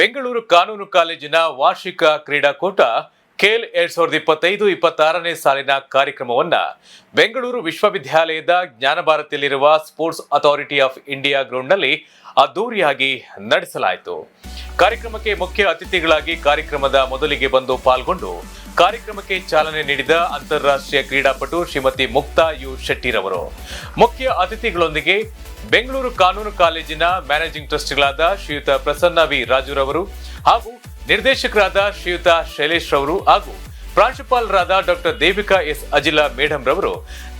ಬೆಂಗಳೂರು ಕಾನೂನು ಕಾಲೇಜಿನ ವಾರ್ಷಿಕ ಕ್ರೀಡಾಕೂಟ ಖೇಲ್ ಎರಡ್ ಸಾವಿರದ ಇಪ್ಪತ್ತೈದು, ಇಪ್ಪತ್ತಾರನೇ ಸಾಲಿನ ಕಾರ್ಯಕ್ರಮವನ್ನ ಬೆಂಗಳೂರು ವಿಶ್ವವಿದ್ಯಾಲಯದ ಜ್ಞಾನಭಾರತಿಯಲ್ಲಿರುವ ಸ್ಪೋರ್ಟ್ಸ್ ಅಥಾರಿಟಿ ಆಫ್ ಇಂಡಿಯಾ ಗ್ರೌಂಡ್ನಲ್ಲಿ ಅದ್ದೂರಿಯಾಗಿ ನಡೆಸಲಾಯಿತು. ಕಾರ್ಯಕ್ರಮಕ್ಕೆ ಮುಖ್ಯ ಅತಿಥಿಗಳಾಗಿ ಕಾರ್ಯಕ್ರಮದ ಮೊದಲಿಗೆ ಬಂದು ಪಾಲ್ಗೊಂಡು ಕಾರ್ಯಕ್ರಮಕ್ಕೆ ಚಾಲನೆ ನೀಡಿದ ಅಂತಾರಾಷ್ಟ್ರೀಯ ಕ್ರೀಡಾಪಟು ಶ್ರೀಮತಿ ಮುಕ್ತಾ ಯು ಶೆಟ್ಟಿರವರು ಮುಖ್ಯ ಅತಿಥಿಗಳೊಂದಿಗೆ ಬೆಂಗಳೂರು ಕಾನೂನು ಕಾಲೇಜಿನ ಮ್ಯಾನೇಜಿಂಗ್ ಟ್ರಸ್ಟಿಗಳಾದ ಶ್ರೀಯುತ ಪ್ರಸನ್ನ ವಿ ರಾಜುರವರು ಹಾಗೂ ನಿರ್ದೇಶಕರಾದ ಶ್ರೀಯುತ ಶೈಲೇಶ್ ರವರು ಹಾಗೂ ಪ್ರಾಂಶುಪಾಲರಾದ doctor Devika S Ajila madam ರವರು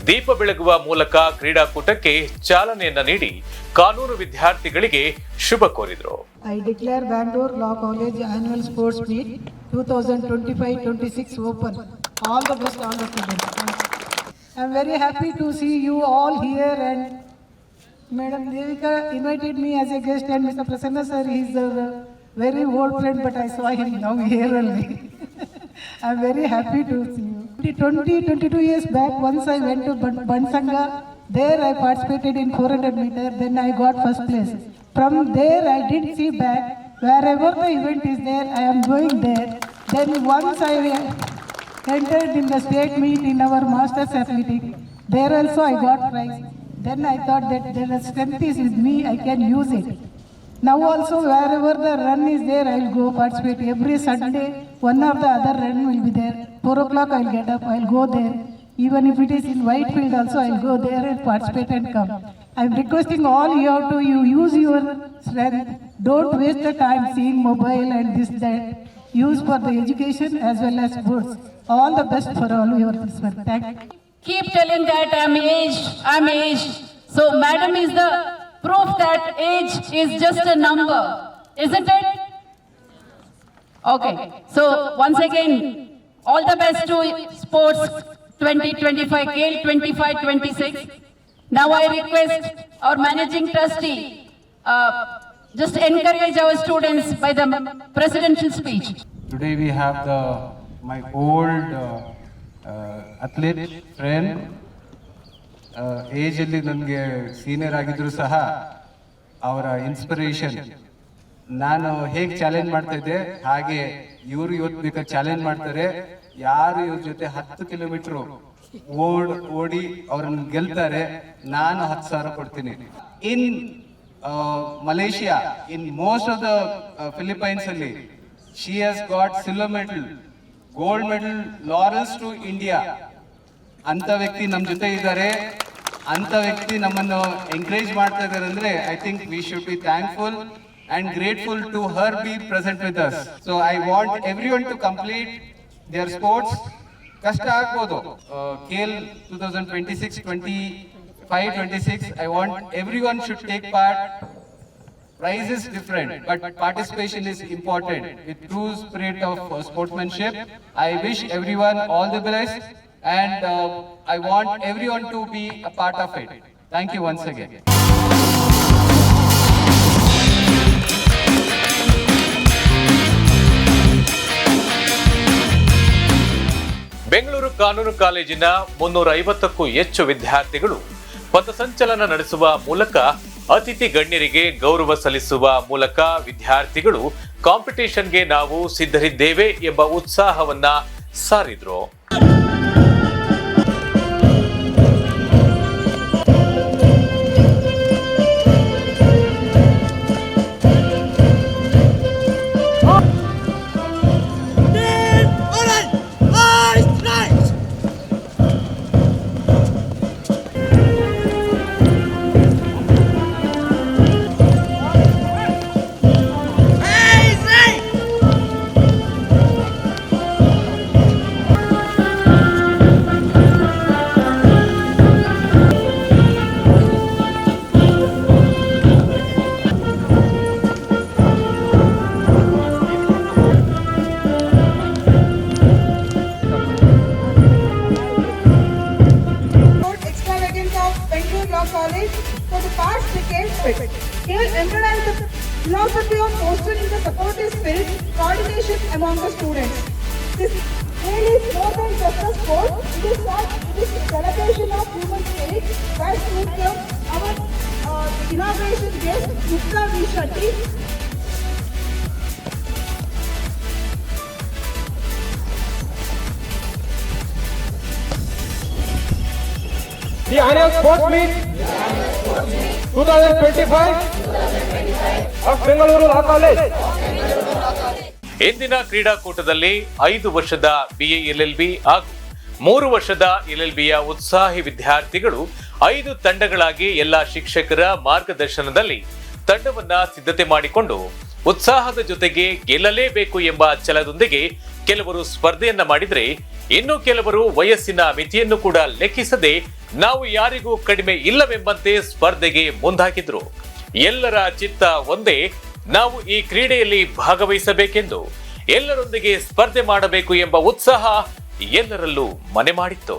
ದೀಪ ಬೆಳಗುವ ಮೂಲಕ ಕ್ರೀಡಾಕೂಟಕ್ಕೆ ಚಾಲನೆಯನ್ನ ನೀಡಿ ಕಾನೂನು ವಿದ್ಯಾರ್ಥಿಗಳಿಗೆ ಶುಭ ಕೋರಿದರು. I declare Bangalore law college annual sports meet two thousand twenty five twenty six open all the best all the student I am very happy to see you all here and madam Devika invited me as a guest and mister Prasanna sir is very old friend but I saw him now here ಅಲ್ಲಿ I'm very happy to see you. 20, 22 years back, once I went to Ban- Bansanga. There I participated in 400 meter. Then I got first place. From there I did see back. Wherever the event is there, I am going there. Then once I entered in the state meet in our masters athletic. There also I got prize. Then I thought that the strength is with me. I can use it. Now also wherever the run is there, I will go participate. Every Sunday, one or the other run will be there. Four o'clock I will get up, I will go there. Even if it is in Whitefield also, I will go there and participate and come. I am requesting all you to you use your strength. Don't waste the time seeing mobile and this that. Use for the education as well as sports. All the best for all your this. Thank you. keep telling that I'm aged, I'm aged. So madam is the proof that age is just a number, isn't it? Okay, so once again, all the best to sports 2025, KL 25, 26. Now I request our managing trustee, uh, just encourage our students by the presidential speech. Today we have the my old uh, uh, athlete friend. Age ಅಲ್ಲಿ ನನಗೆ senior ಆಗಿದ್ರು ಸಹ ಅವರ inspiration ನಾನು ಹೇಗೆ challenge ಮಾಡ್ತಾ ಇದ್ದೆ, ಹಾಗೆ ಇವರು ಇವತ್ತು ಬೇಕಾದ್ರೆ ಚಾಲೆಂಜ್ ಮಾಡ್ತಾರೆ. ಯಾರು ಇವ್ರ ಜೊತೆ ಹತ್ತು ಕಿಲೋಮೀಟರ್ ಓಡ್, ಓಡಿ ಅವ್ರನ್ನ ಗೆಲ್ತಾರೆ, ನಾನು ಹತ್ತು ಸಾವಿರ ಕೊಡ್ತೀನಿ. In Malaysia in most of the Philippines ಅಲ್ಲಿ she has got silver medal gold medal laurels to India ಅಂತ ವ್ಯಕ್ತಿ ನಮ್ಮ ಜೊತೆ ಇದ್ದಾರೆ. ಅಂತ ವ್ಯಕ್ತಿ ನಮ್ಮನ್ನು ಎಂಕರೇಜ್ ಮಾಡ್ತಾ ಇದ್ದಾರೆ ಅಂದ್ರೆ I think we should be thankful And grateful to her be present with us so I want everyone to complete their sports ಕಷ್ಟ ಆಗ್ಬೋದು kale two thousand twenty six twenty five twenty six I want everyone should take part Prize is different, but participation is important with true spirit of uh, sportsmanship. I wish everyone all the best and uh, I want everyone to be a part of it. Thank you once again. Bengaluru ಕಾನೂನು ಕಾಲೇಜಿನ ಮುನ್ನೂರ ಐವತ್ತಕ್ಕೂ ಹೆಚ್ಚು ವಿದ್ಯಾರ್ಥಿಗಳು ಪಥಸಂಚಲನ ನಡೆಸುವ ಮೂಲಕ ಅತಿಥಿ ಗಣ್ಯರಿಗೆ ಗೌರವ ಸಲ್ಲಿಸುವ ಮೂಲಕ ವಿದ್ಯಾರ್ಥಿಗಳು ಕಾಂಪಿಟೇಷನ್ಗೆ ನಾವು ಸಿದ್ಧರಿದ್ದೇವೆ ಎಂಬ ಉತ್ಸಾಹವನ್ನ ಸಾರಿದ್ರು. emphasize the philosophy of fostering the supportive spirit, coordination among the students. This really is more than just a sport, it is, a celebration of human spirit by students of our uh, inauguration guest, Mukta V. The annual sports meet 2025 of Bengaluru law college ಇಂದಿನ ಕ್ರೀಡಾಕೂಟದಲ್ಲಿ ಐದು ವರ್ಷದ BA LLB ಹಾಗೂ ಮೂರು ವರ್ಷದ ಎಲ್ಎಲ್ಬಿಯ ಉತ್ಸಾಹಿ ವಿದ್ಯಾರ್ಥಿಗಳು ಐದು ತಂಡಗಳಾಗಿ ಎಲ್ಲ ಶಿಕ್ಷಕರ ಮಾರ್ಗದರ್ಶನದಲ್ಲಿ ತಂಡವನ್ನ ಸಿದ್ಧತೆ ಮಾಡಿಕೊಂಡು ಉತ್ಸಾಹದ ಜೊತೆಗೆ ಗೆಲ್ಲಲೇಬೇಕು ಎಂಬ ಛಲದೊಂದಿಗೆ ಕೆಲವರು ಸ್ಪರ್ಧೆಯನ್ನ ಮಾಡಿದ್ರೆ ಇನ್ನು ಕೆಲವರು ವಯಸ್ಸಿನ ಮಿತಿಯನ್ನು ಕೂಡ ಲೆಕ್ಕಿಸದೆ ನಾವು ಯಾರಿಗೂ ಕಡಿಮೆ ಇಲ್ಲವೆಂಬಂತೆ ಸ್ಪರ್ಧೆಗೆ ಮುಂದಾಕಿದ್ರು ಎಲ್ಲರ ಚಿತ್ತ ಒಂದೇ, ನಾವು ಈ ಕ್ರೀಡೆಯಲ್ಲಿ ಭಾಗವಹಿಸಬೇಕೆಂದು ಎಲ್ಲರೊಂದಿಗೆ ಸ್ಪರ್ಧೆ ಮಾಡಬೇಕು ಎಂಬ ಉತ್ಸಾಹ ಎಲ್ಲರಲ್ಲೂ ಮನೆ ಮಾಡಿತ್ತು.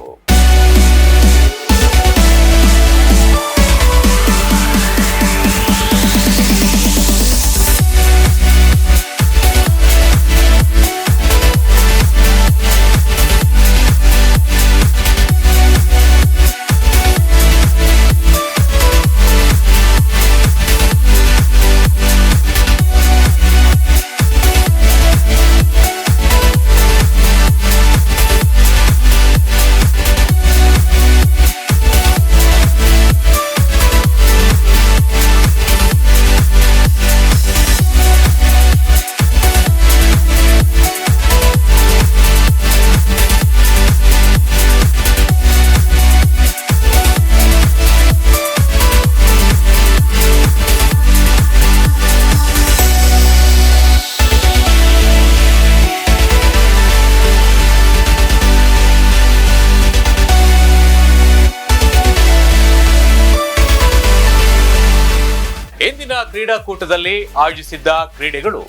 ಕ್ರೀಡಾಕೂಟದಲ್ಲಿ ಆಯೋಜಿಸಿದ್ದ ಕ್ರೀಡೆಗಳು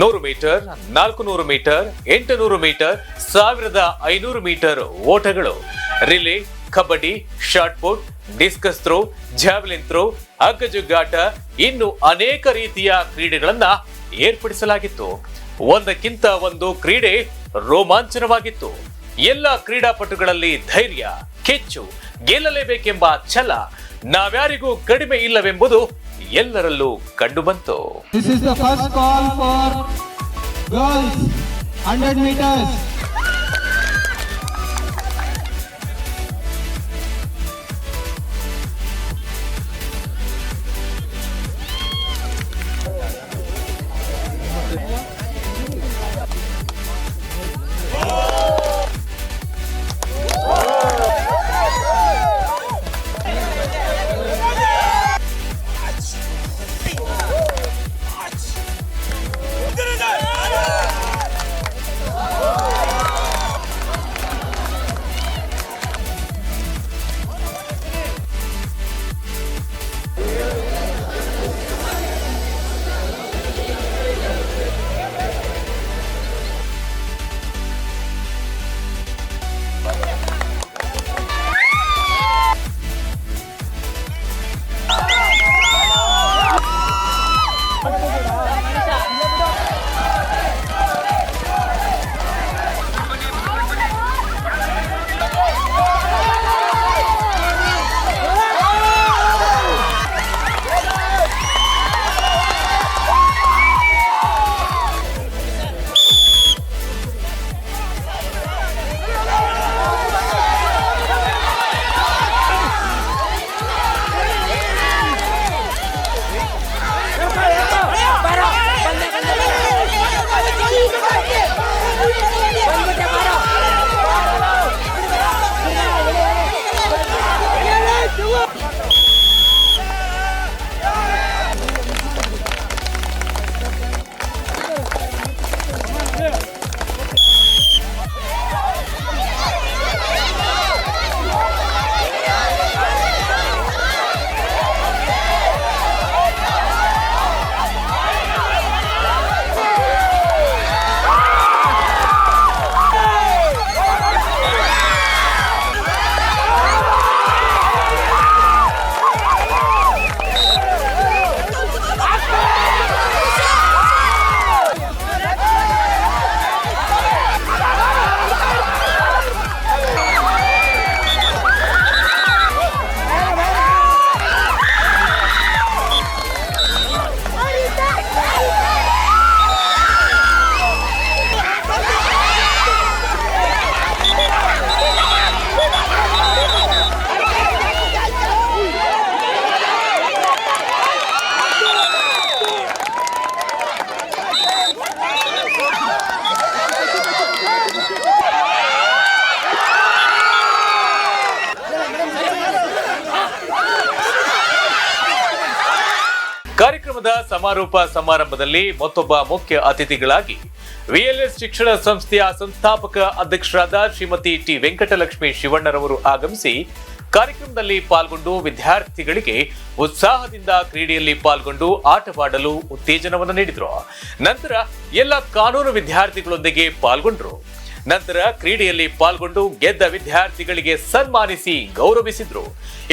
ನೂರು ಮೀಟರ್ ನಾಲ್ಕು ನೂರು ಮೀಟರ್ ಎಂಟು ನೂರು ಮೀಟರ್, ಸಾವಿರದ ಐನೂರು metre ಓಟಗಳು. Relay, kabaddi shot put, discus throw, javelin throw, ಹಗ್ಗಜುಗ್ಗಾಟ, ಇನ್ನು ಅನೇಕ ರೀತಿಯ ಕ್ರೀಡೆಗಳನ್ನ ಏರ್ಪಡಿಸಲಾಗಿತ್ತು. ಒಂದಕ್ಕಿಂತ ಒಂದು ಕ್ರೀಡೆ ರೋಮಾಂಚನವಾಗಿತ್ತು. ಎಲ್ಲ ಕ್ರೀಡಾಪಟುಗಳಲ್ಲಿ ಧೈರ್ಯ, ಕೆಚ್ಚು, ಗೆಲ್ಲಲೇಬೇಕೆಂಬ ಛಲ ನಾವ್ಯಾರಿಗೂ ಕಡಿಮೆ ಇಲ್ಲವೆಂಬುದು ಎಲ್ಲರಲ್ಲೂ ಕಂಡುಬಂತು This is the first call for girls 100 meters. ಸಮಾರೋಪ ಸಮಾರಂಭದಲ್ಲಿ ಮತ್ತೊಬ್ಬ ಮುಖ್ಯ ಅತಿಥಿಗಳಾಗಿ ವಿಎಲ್ಎಸ್ ಶಿಕ್ಷಣ ಸಂಸ್ಥೆಯ ಸಂಸ್ಥಾಪಕ ಅಧ್ಯಕ್ಷರಾದ ಶ್ರೀಮತಿ ಟಿ ವೆಂಕಟಲಕ್ಷ್ಮಿ ಶಿವಣ್ಣರವರು ಆಗಮಿಸಿ ಕಾರ್ಯಕ್ರಮದಲ್ಲಿ ಪಾಲ್ಗೊಂಡು ವಿದ್ಯಾರ್ಥಿಗಳಿಗೆ ಉತ್ಸಾಹದಿಂದ ಕ್ರೀಡೆಯಲ್ಲಿ ಪಾಲ್ಗೊಂಡು ಆಟವಾಡಲು ಉತ್ತೇಜನವನ್ನು ನೀಡಿದರು. ನಂತರ ಎಲ್ಲ ಕಾನೂನು ವಿದ್ಯಾರ್ಥಿಗಳೊಂದಿಗೆ ಪಾಲ್ಗೊಂಡರು. ನಂತರ ಕ್ರೀಡೆಯಲ್ಲಿ ಪಾಲ್ಗೊಂಡು ಗೆದ್ದ ವಿದ್ಯಾರ್ಥಿಗಳಿಗೆ ಸನ್ಮಾನಿಸಿ ಗೌರವಿಸಿದ್ರು.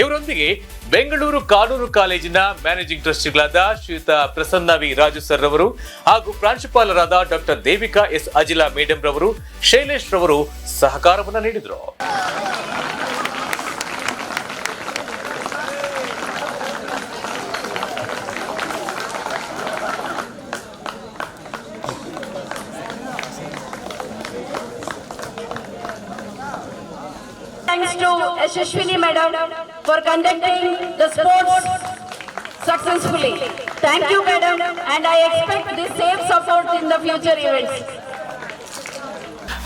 ಇವರೊಂದಿಗೆ ಬೆಂಗಳೂರು ಕಾನೂನು ಕಾಲೇಜಿನ ಮ್ಯಾನೇಜಿಂಗ್ ಟ್ರಸ್ಟಿಗಳಾದ ಶ್ರೀಯುತ ಪ್ರಸನ್ನ ವಿ ರಾಜು ಸರ್ ರವರು ಹಾಗೂ ಪ್ರಾಂಶುಪಾಲರಾದ doctor Devika S Ajila madam ರವರು ಶೈಲೇಶ್ ರವರು ಸಹಕಾರವನ್ನು ನೀಡಿದರು. To Ashishwini Madam for conducting the sports successfully. Thank you, Madam, and I expect the same support in the future events.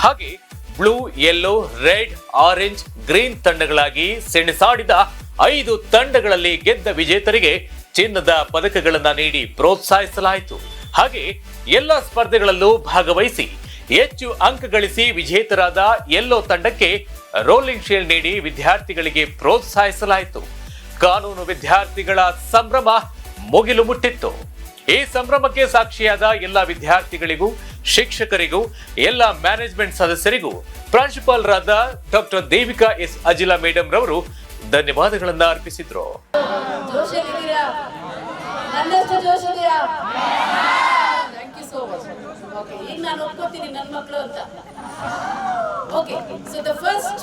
ಹಾಗೆ blue yellow red orange green ತಂಡಗಳಾಗಿ ಸೆಣಸಾಡಿದ ಐದು ತಂಡಗಳಲ್ಲಿ ಗೆದ್ದ ವಿಜೇತರಿಗೆ ಚಿನ್ನದ ಪದಕಗಳನ್ನು ನೀಡಿ ಪ್ರೋತ್ಸಾಹಿಸಲಾಯಿತು ಹಾಗೆ ಎಲ್ಲ ಸ್ಪರ್ಧೆಗಳಲ್ಲೂ ಭಾಗವಹಿಸಿ ಹೆಚ್ಚು ಅಂಕ ಗಳಿಸಿ ವಿಜೇತರಾದ ಎಲ್ಲೋ ತಂಡಕ್ಕೆ ರೋಲಿಂಗ್ ಶೀಲ್ಡ್ ನೀಡಿ ವಿದ್ಯಾರ್ಥಿಗಳಿಗೆ ಪ್ರೋತ್ಸಾಹಿಸಲಾಯಿತು. ಕಾನೂನು ವಿದ್ಯಾರ್ಥಿಗಳ ಸಂಭ್ರಮ ಮುಗಿಲು ಮುಟ್ಟಿತ್ತು. ಈ ಸಂಭ್ರಮಕ್ಕೆ ಸಾಕ್ಷಿಯಾದ ಎಲ್ಲ ವಿದ್ಯಾರ್ಥಿಗಳಿಗೂ, ಶಿಕ್ಷಕರಿಗೂ, ಎಲ್ಲ ಮ್ಯಾನೇಜ್ಮೆಂಟ್ ಸದಸ್ಯರಿಗೂ ಪ್ರಾಂಶುಪಾಲರಾದ doctor Devika S Ajila madam ರವರು ಧನ್ಯವಾದಗಳನ್ನ ಅರ್ಪಿಸಿದ್ರು. ಸೋ ಮಚ್ ಓಕೆ ಈಗ ನಾನು ಒಪ್ಕೋತೀನಿ ನನ್ನ ಮಕ್ಕಳು ಅಂತ okay so the first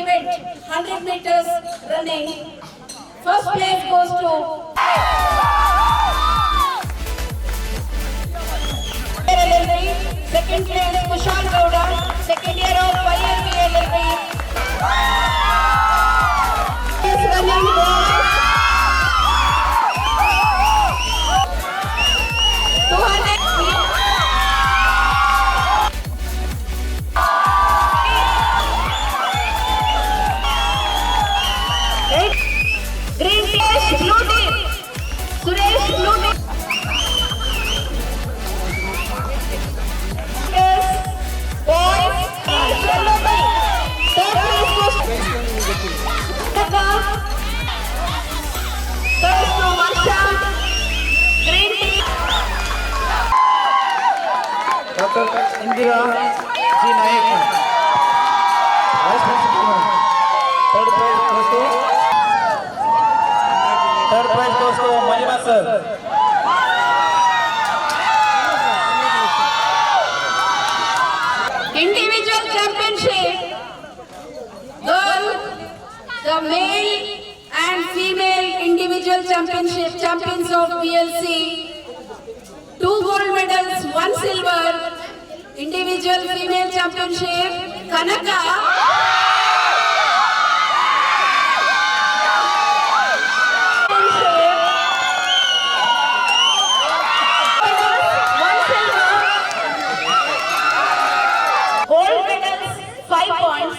event hundred meters running first place goes to Second place, Kushal Gowda, second year of YLB Individual championship, girl, the male and female individual championship champions of PLC, two gold medals, one silver, individual female championship, Kanaka. One silver. Gold medals, five points.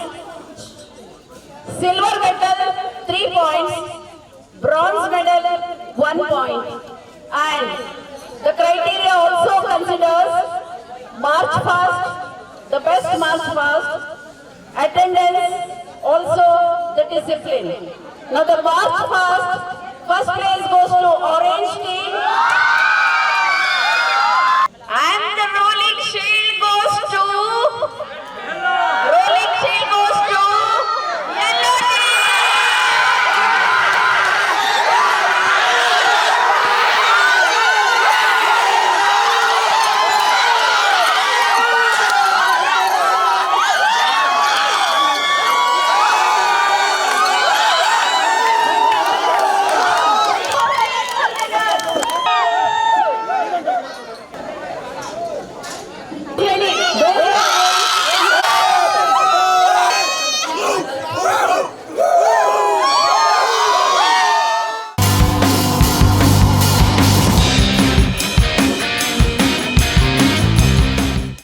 Silver medal, three points. Bronze medal, one point. And the criteria also considers march fast, the best march fast, attendance, also the discipline. Now the march fast, first place goes to orange team.